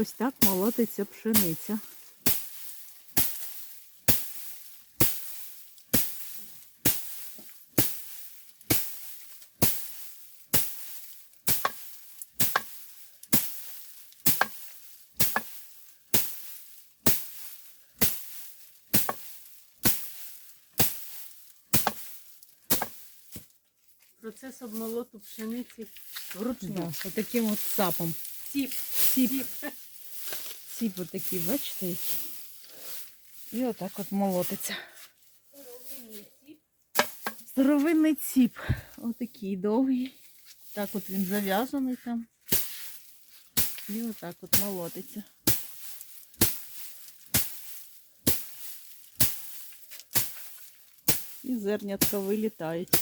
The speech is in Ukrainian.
Ось так молотиться пшениця. Процес обмолоту пшениці вручну. Да, отаким от сапом. Ціп. Ціп. Ціп отакий, бачите, який. І отак от молотиться. Здоровинний ціп. Отакий довгий. Так от він зав'язаний там. І отак от молотиться. І зернятка вилітають.